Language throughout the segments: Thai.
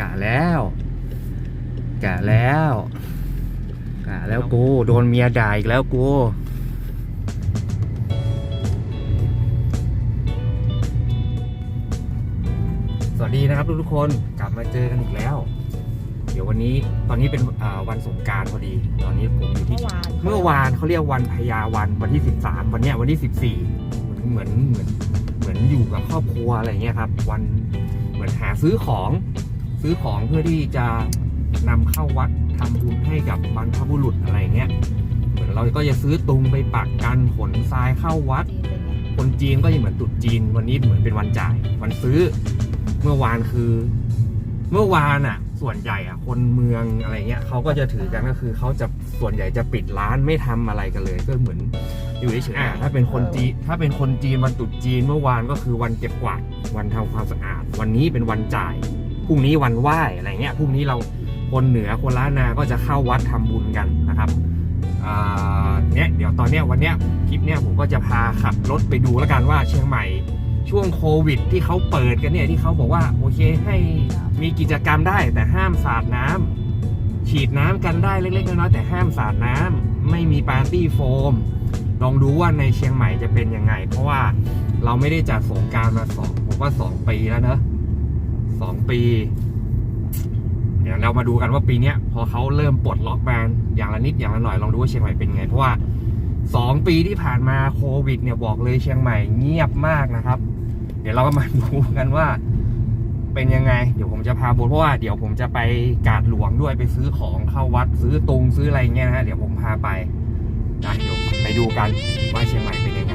กะแล้วกะแล้วกะแล้วกูโดนเมียด่าอีกแล้วกูสวัสดีนะครับทุกๆคนกลับมาเจอกันอีกแล้ว เดี๋ยววันนี้ตอนนี้เป็นอ่าวันสงกรารพอดี ตอนนี้ผมอยู่ที่ เมื่อวานเมื่อวานเขาเรียกวันพญาวันวันที่ 13 วันเนี้ยวันที่ 14เหมือนเหมือนเหมือนอยู่กับครอบครัวอะไรเงี้ยครับ วันเหมือนหาซื้อของ ซื้อของเพื่อที่จะนำเข้าวัดทำบุญให้กับบรรพบุรุษอะไรเงี้ยเหมือนเราก็จะซื้อตุงไปปักกันขนทรายเข้าวัด คนจีนก็ยังเหมือนตรุษจีน วันนี้เหมือนเป็นวันจ่าย วันซื้อเมื่อวานคือ เมื่อวานอะ ส่วนใหญ่อะ คนเมืองอะไรเงี้ยเขาก็จะถือกันก็คือเขาจะส่วนใหญ่จะปิดร้านไม่ทำอะไรกันเลย ก็เหมือนอยู่เฉยๆอะถ้าเป็นคนจีนถ้าเป็นคนจีนวันตรุษจีนเมื่อวานก็คือวันเก็บกวาดวันทำความสะอาด วันนี้เป็นวันจ่าย พรุ่งนี้วันไหว้อะไรเงี้ยพรุ่งนี้เราคนเหนือคนล้านนาก็จะเข้าวัดทำบุญกันนะครับเนี่ยเดี๋ยวตอนเนี้ยวันเนี้ยคลิปเนี้ยผมก็จะพาขับรถไปดูแล้วกันว่าเชียงใหม่ช่วงโควิด ที่เขาเปิดกันเนี่ยที่เขาบอกว่าโอเคให้มีกิจกรรมได้แต่ห้ามสาดน้ำฉีดน้ำกันได้เล็กๆน้อยๆแต่ห้ามสาดน้ำไม่มีปาร์ตี้โฟม ลองดูว่าในเชียงใหม่จะเป็นยังไง เพราะว่าเราไม่ได้จัดสงการมาสองผมว่าสองปีแล้วเนอะ สองปี เดี๋ยวเรามาดูกันว่าปีนี้พอเขาเริ่มปลดล็อกแบนอย่างละนิดอย่างละหน่อยลองดูว่าเชียงใหม่เป็นไง เพราะว่าสองปีที่ผ่านมาโควิด เนี่ยบอกเลยเชียงใหม่เงียบมากนะครับ เดี๋ยวเราก็มาดูกันว่าเป็นยังไง เดี๋ยวผมจะพาบนเพราะว่าเดี๋ยวผมจะไปกาดหลวงด้วยไปซื้อของเข้าวัดซื้อตุงซื้ออะไรเงี้ยนะฮะเดี๋ยวผมพาไปนะเดี๋ยวไปดูกันว่าเชียงใหม่เป็นยังไง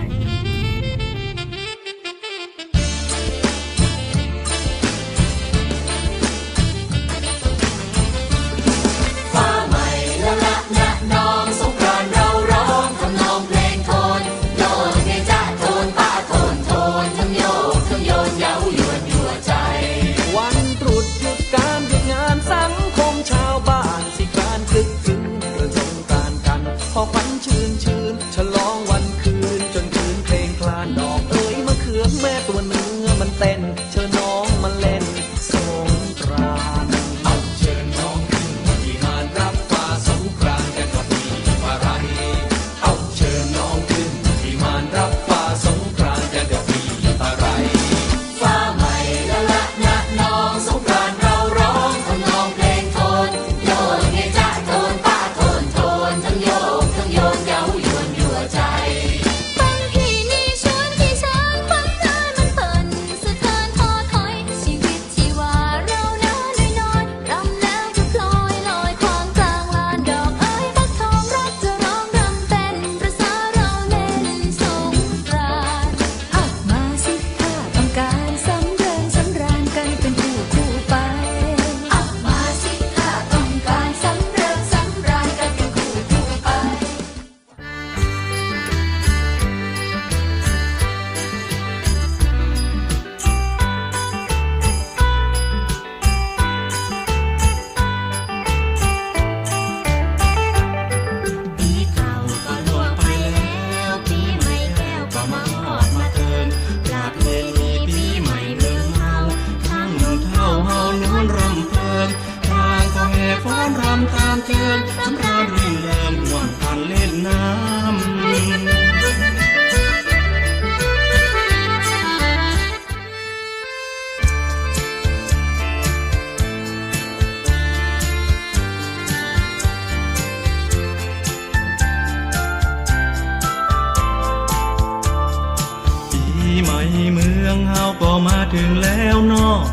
แล้วนอก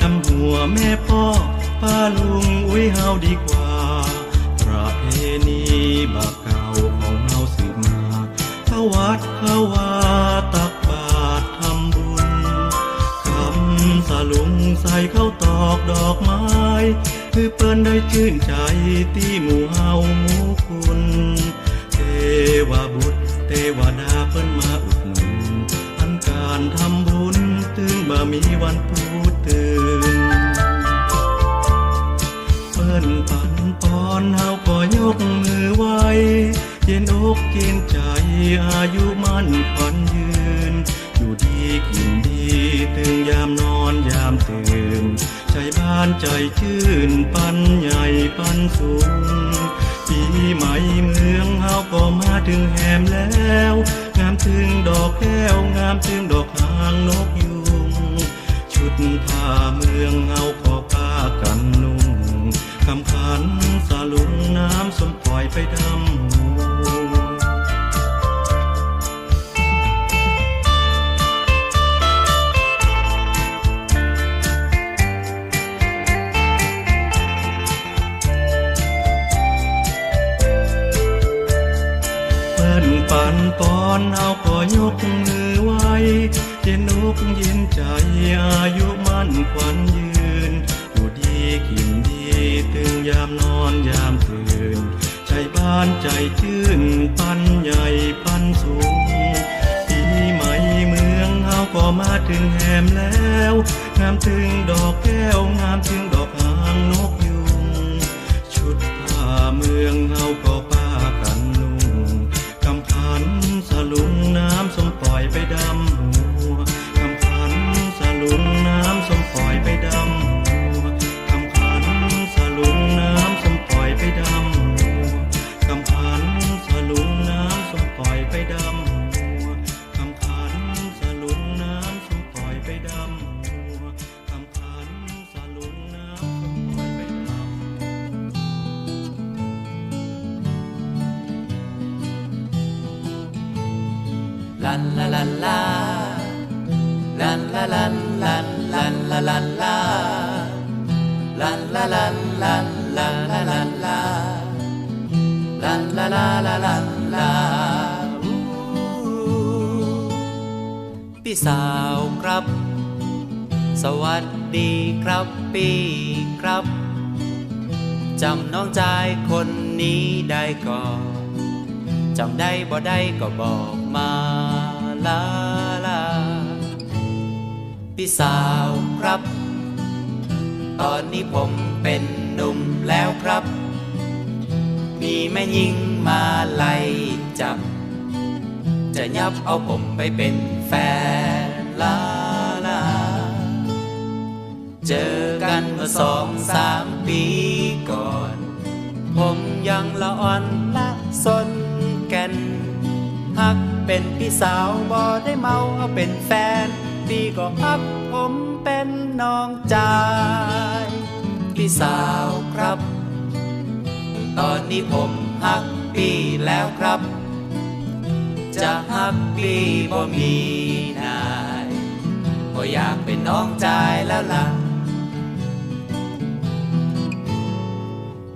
นำหัวแม่พ่อป้าลุงอุ้ยเฮาดีกว่า ประเพณีบาเก่าของเฮาสืบมาเข้าวัดเข้าวาตักบาตรทำบุญคำสลุงใส่เข้าตอกดอกไม้ คือเปิ้นได้ชื่นใจที่หมู่เฮาหมู่คุณ เทวบุตรเทวดา มีวันพูดตื่นเปิ้นปันปอนเฮาก็ยกมือไหวเย็นอกเย็นใจอายุมั่นขวัญยืน อยู่ดีกินดีตื่นยามนอนยามตื่น ใจบ้านใจชื่นปันใหญ่ปันสูงปีใหม่เมืองเฮาก็มาถึงแหมแล้ว งามถึงดอกแก้วงามถึงดอกหางนกย ผ้าเมืองเฮาก็ผ้ากันนุ่งคำขันสาลุงน้ำสมปล่อยไปดำหูเพิ่นปันปอนเอาก็ยกมือไหว้ เย็นอกย็นใจอายุมั่นขวัญยืนอยู่ดีกินดีตึงยามนอนยามตื่น ใจบ้านใจชื่นปันใหญ่ปันสูงปีใหม่เมืองเฮาก็มาถึงแหมแล้ว งามถึงดอกแก้วงามถึงดอกหางนกยุง ชุดผ้าเมืองเฮาก็ป้ากันนุ่งคำพันสลุงน้ำสมปล่อยไปดำ จำน้องชายคนนี้ได้ก่อนจำได้บ่ได้ก็บอกมาลาลาพี่สาวครับ ตอนนี้ผมเป็นหนุ่มแล้วครับ มีแม่ยิงมาไล่จับ จะยับเอาผมไปเป็นแฟนลาลา เจอกันเมื่อสองสามปีก่อน ผมยังละอ่อนละสนแกันฮักเป็นพี่สาวบ่ได้เมาเอาเป็นแฟนพี่ก็ฮักผมเป็นน้องจายพี่สาวครับ ตอนนี้ผมฮักพี่แล้วครับ จะฮักพี่บ่มีนายก็อยากเป็นน้องจายแล้วล่ะ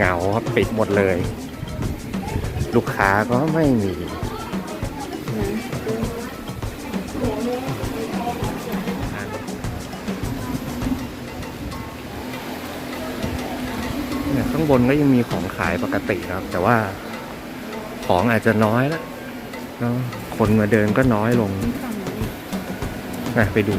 เงียบเหงาครับปิดหมดเลย ลูกค้าก็ไม่มีเนี่ยข้างบนก็ยังมีของขายปกตินะครับ แต่ว่าของอาจจะน้อยแล้วเนอะคนมาเดินก็น้อยลงนะไปดู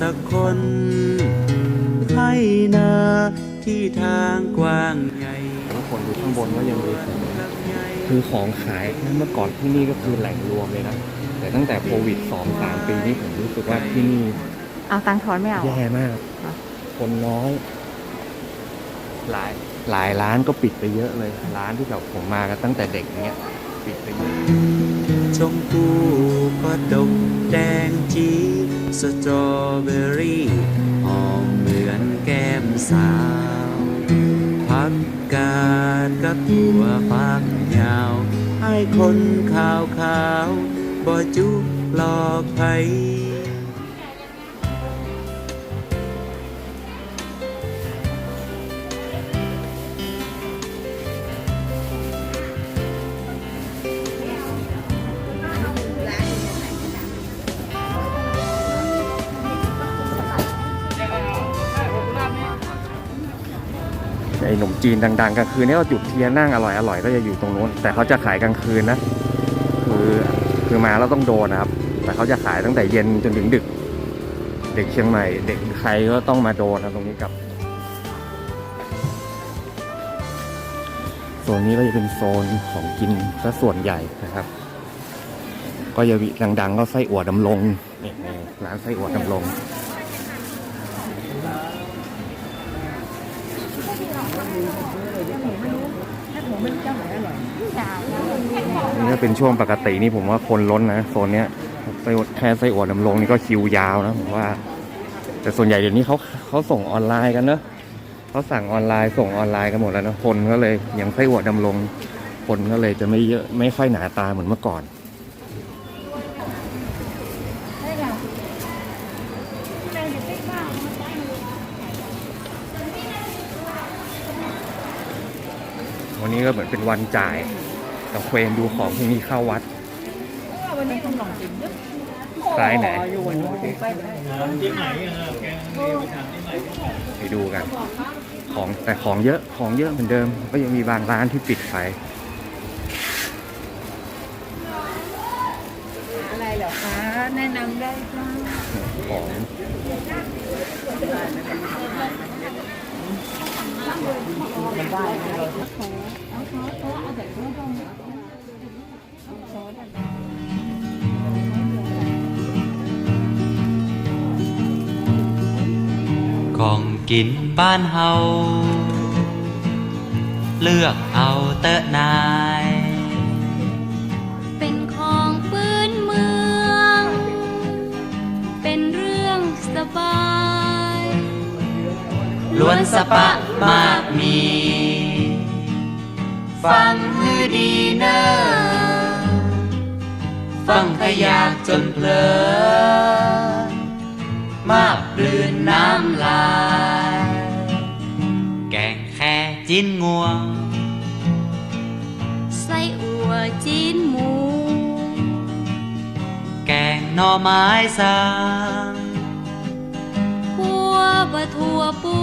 สักคน ให้นาที่ทางกว้างใหญ่ทุกคนดูข้างบนก็ยังมีลำใหญ่คือของขายเมื่อก่อนที่นี่ก็คือแหล่งรวมเลยนะ แต่ตั้งแต่โควิดสองสามปีนี้ผมรู้สึกว่าที่นี่เอาตังค์ทอนไม่เอาแย่มากค่ะคนน้อย หลายหลายร้านก็ปิดไปเยอะเลย ร้านที่แบบผมมากันตั้งแต่เด็กเนี้ย ปิดไปเยอะ ชมพูก็ดกแดงจีสตรอเบอรี่หอมเหมือนแก้มสาวพักกาดกับตัวฟักยาว ให้คนขาวขาวบ่จุกหลอกไผ หนมจีนดังๆกลางคืนนี่ก็จุดเทียนนั่งอร่อยๆก็จะอยู่ตรงนู้น แต่เขาจะขายกลางคืนนะ คือคือมาแล้วต้องโดนนะครับ แต่เขาจะขายตั้งแต่เย็นจนถึงดึก เด็กเชียงใหม่ เด็กใครก็ต้องมาโดนนะตรงนี้กับโซนนี้ก็จะเป็นโซนของกินซะส่วนใหญ่นะครับ ก็จะมีดังๆก็ไส้อั่วดำลงนี่ร้านไส้อั่วดำลง นี่ถ้าเป็นช่วงปกตินี่ผมว่าคนล้นนะโซนเนี้ยไส้อั่วแค่ไส้อั่วน้ำลงนี่ก็คิวยาวนะผมว่า แต่ส่วนใหญ่เดี๋ยวนี้เขาเขาส่งออนไลน์กันเนอะเขาสั่งออนไลน์ส่งออนไลน์กันหมดแล้วนะคนก็เลยอย่างไส้อั่วดำลงคนก็เลยจะไม่เยอะไม่ค่อยหนาตาเหมือนเมื่อก่อนวันนี้ก็เหมือนเป็นวันจ่าย ตะเควนดูของที่มีเข้าวัดซ้ายไหนไปดูกัน ของแต่ของเยอะของเยอะเหมือนเดิม ก็ยังมีบางร้านที่ปิดไปอะไรเหรอคะแนะนำได้จ้าของ ของกินบ้านเฮา เลือกเอาเตอะนาย เป็นของปืนเมือง เป็นเรื่องสบายล้วนสปะมากมี ฟังฮือดีเนอ ฟังขยากจนเพลินมากปลืนน้ำลาย แกงแค่จิ้นงวง ไส้อั่วจีนหมู แกงหน่อไม้สางพัวบะทั่วปู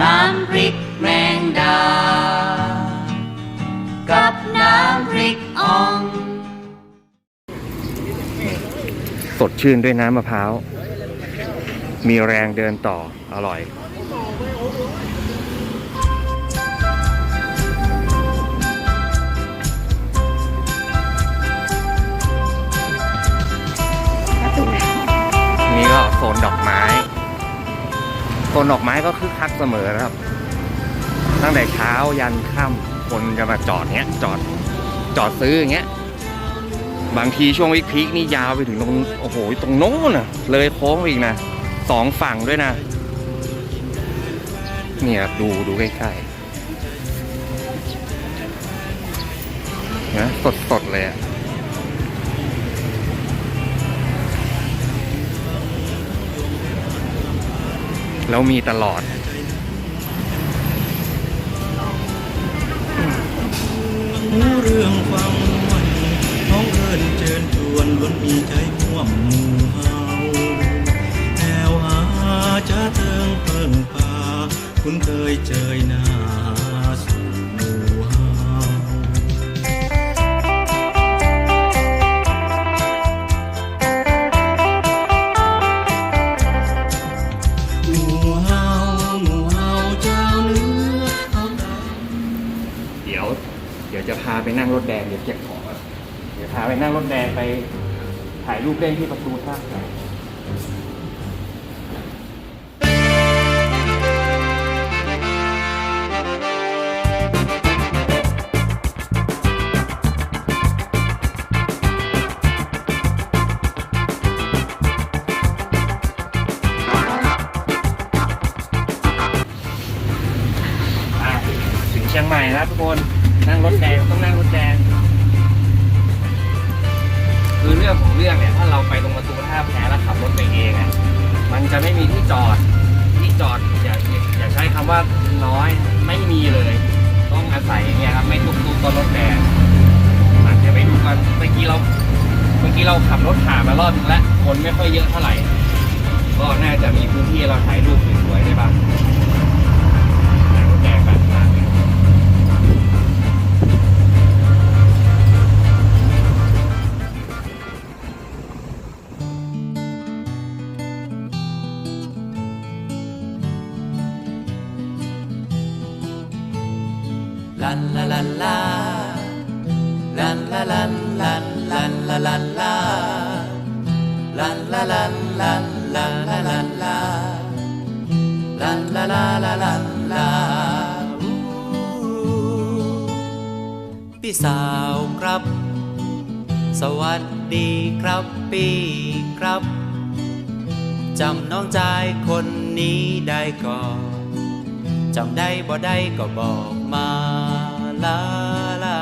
น้ำพริกแมงดา สดชื่นด้วยน้ำมะพร้าว มีแรงเดินต่ออร่อย นี่ก็โซนดอกไม้ โซนดอกไม้ก็คึกคักเสมอครับ ตั้งแต่เช้ายันค่ำคนจะมาจอดเนี้ย จอดจอดซื้ออย่างเงี้ย บางทีช่วงวิกพีคนี่ยาวไปถึงตรงโอ้โหตรงโน้นน่ะ เลยโค้งไปอีกนะสองฝั่งด้วยนะเนี่ยดูดูใกล้ๆนะสดสดๆเลยอะแล้วมีตลอดหูเรื่องฟังวันท้ องเอิญเชิญชวนล้วนมีใจห่วมหมู่เฮาแนวหาจะเทิงเพิ่งพาคุณเคยเจยหน้าสู่หมู่เฮาหมู่เฮาหมู่เฮาเจ้าเนื้อเขาเดี๋ยวจะพาไปนั่งรถแดงเดี๋ยวเก็บของ ไปนั่งรถแดงไปถ่ายรูปเล่นที่ประตูท่าแพอะถึงเชียงใหม่แล้วทุกคน นั่งรถแดงต้องนั่งรถแดง คือเรื่องของเรื่องเนี่ยถ้าเราไปตรงประตูท่าแพแล้วขับรถไปเองอะมันจะไม่มีที่จอดที่จอดอย่าอย่าใช้คำว่าน้อยไม่มีเลย ต้องอาศัยอย่างเงี้ยครับไม่ทุกทุกก็รถแดงอะเดี๋ยวไปดูกันเมื่อกี้เราเมื่อกี้เราขับรถผ่านมารอบนึงแล้วคนไม่ค่อยเยอะเท่าไหร่ก็น่าจะมีพื้นที่เราถ่ายรูปสวยๆได้บ้าง ลันลาลันลาลันลาลันลันลันลาลันลาลันลาลันลันลันลาลันลาลันลาลาลาลันลาพี่สาวครับ สวัสดีครับพี่ครับจำน้องชายคนนี้ได้ก่อนจำได้บ่ได้ก็บอก มาลาลา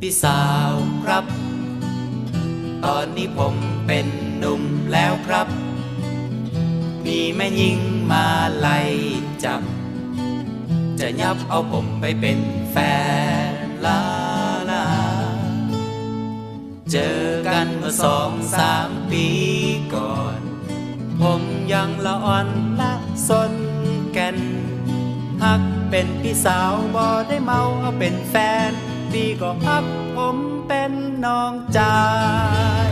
พี่สาวครับ ตอนนี้ผมเป็นหนุ่มแล้วครับ มีแม่ยิงมาไล่จับ จะยับเอาผมไปเป็นแฟนลาลา เจอกันเมื่อสองสามปีก่อน ผมยังละอ่อนละสนแก่นฮัก เป็นพี่สาวบ่ได้เมาเอาเป็นแฟนพี่ก็ฮักผมเป็นน้องจาย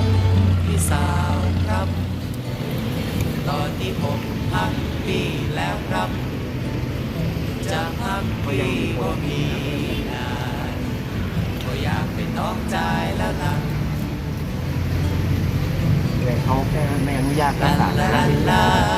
พี่สาวครับ ตอนที่ผมฮักพี่แล้วครับ จะฮักพี่ก็มีนานก็อยากเป็นน้องจายแล้วล่ะแต่เขาแค่ไม่อนุญาตลารักษา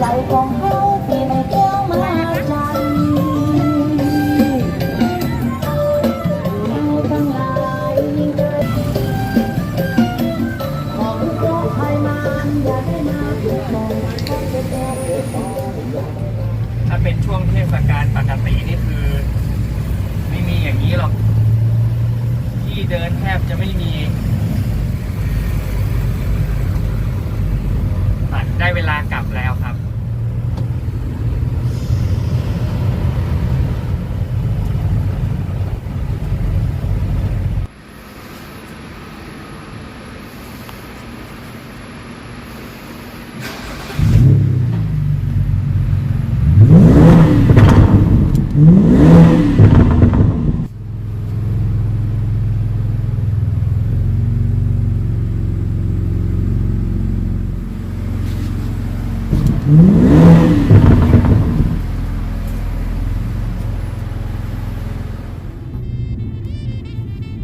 ใจของเขา จะไม่มีตัดได้เวลากลับแล้วครับ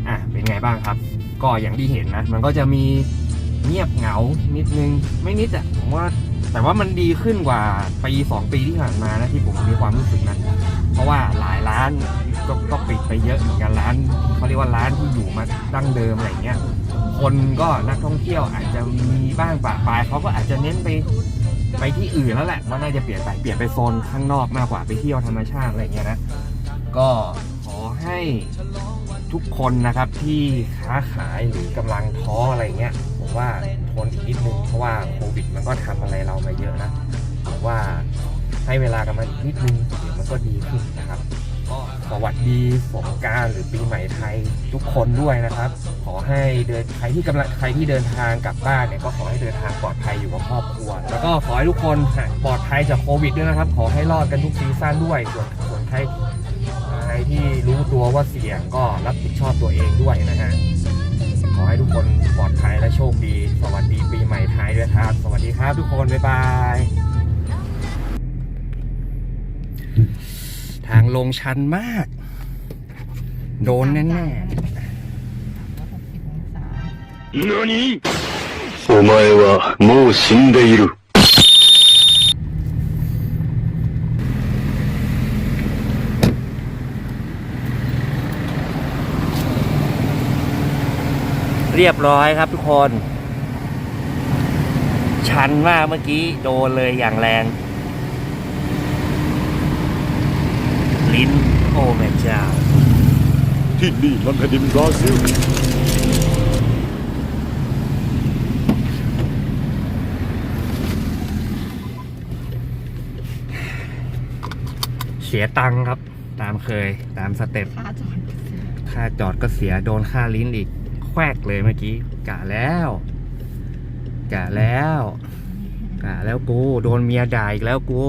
อะ เป็นไงบ้างครับ ก็ อย่างที่เห็นนะ มันก็จะมีเงียบเหงานิดนึงไม่นิดอะผมว่าแต่ว่ามันดีขึ้นกว่าปีสองปีที่ผ่านมานะที่ผมมีความรู้สึกนะเพราะว่าหลายร้านก็ก็ปิดไปเยอะเหมือนกันร้านเขาเรียกว่าร้านที่อยู่มาดั้งเดิมอะไรเงี้ยคนก็นักท่องเที่ยวอาจจะมีบ้างปะปลายเขาก็อาจจะเน้นไปไปที่อื่นแล้วแหละว่าน่าจะเปลี่ยนไปเปลี่ยนไปโซนข้างนอกมากกว่าไปเที่ยวธรรมชาติอะไรเงี้ยนะก็ขอให้ ทุกคนนะครับที่ค้าขายหรือกำลังท้ออะไรเงี้ยผมว่าทนอีกนิดนึงเพราะว่าโควิดมันก็ทำอะไรเรามาเยอะนะผมว่าให้เวลากันมาอีกนิดนึงเดี๋ยวมันก็ดีขึ้นนะครับก็สวัสดีสงการหรือปีใหม่ไทยทุกคนด้วยนะครับ ขอให้เดินใครที่กำลังใครที่เดินทางกลับบ้านเนี่ยก็ขอให้เดินทางปลอดภัยอยู่กับครอบครัว แล้วก็ขอให้ทุกคนปลอดภัยจากโควิดด้วยนะครับ ขอให้รอดกันทุกซีซั่นด้วยส่วนส่วนใคร ที่รู้ตัวว่าเสี่ยงก็รับผิดชอบตัวเองด้วยนะฮะ ขอให้ทุกคนปลอดภัยและโชคดี สวัสดีปีใหม่ไทยด้วยครับ สวัสดีครับทุกคน บ๊ายบาย ทางลงชันมาก โดนแน่ๆ何お前ซินเดでいる เรียบร้อยครับทุกคน ชันมากเมื่อกี้โดนเลยอย่างแรง ลิ้นโอ้แม่เจ้า ที่นี่มันแผ่นดินบราซิลเสียตังค์ครับ ตามเคยตามสเต็ปค่าจอดก็เสียค่าจอดก็เสียโดนค่าลิ้นอีกแควกเลยเมื่อกี้กะแล้วกะแล้วกะแล้วกูโดนเมียด่าอีกแล้วกู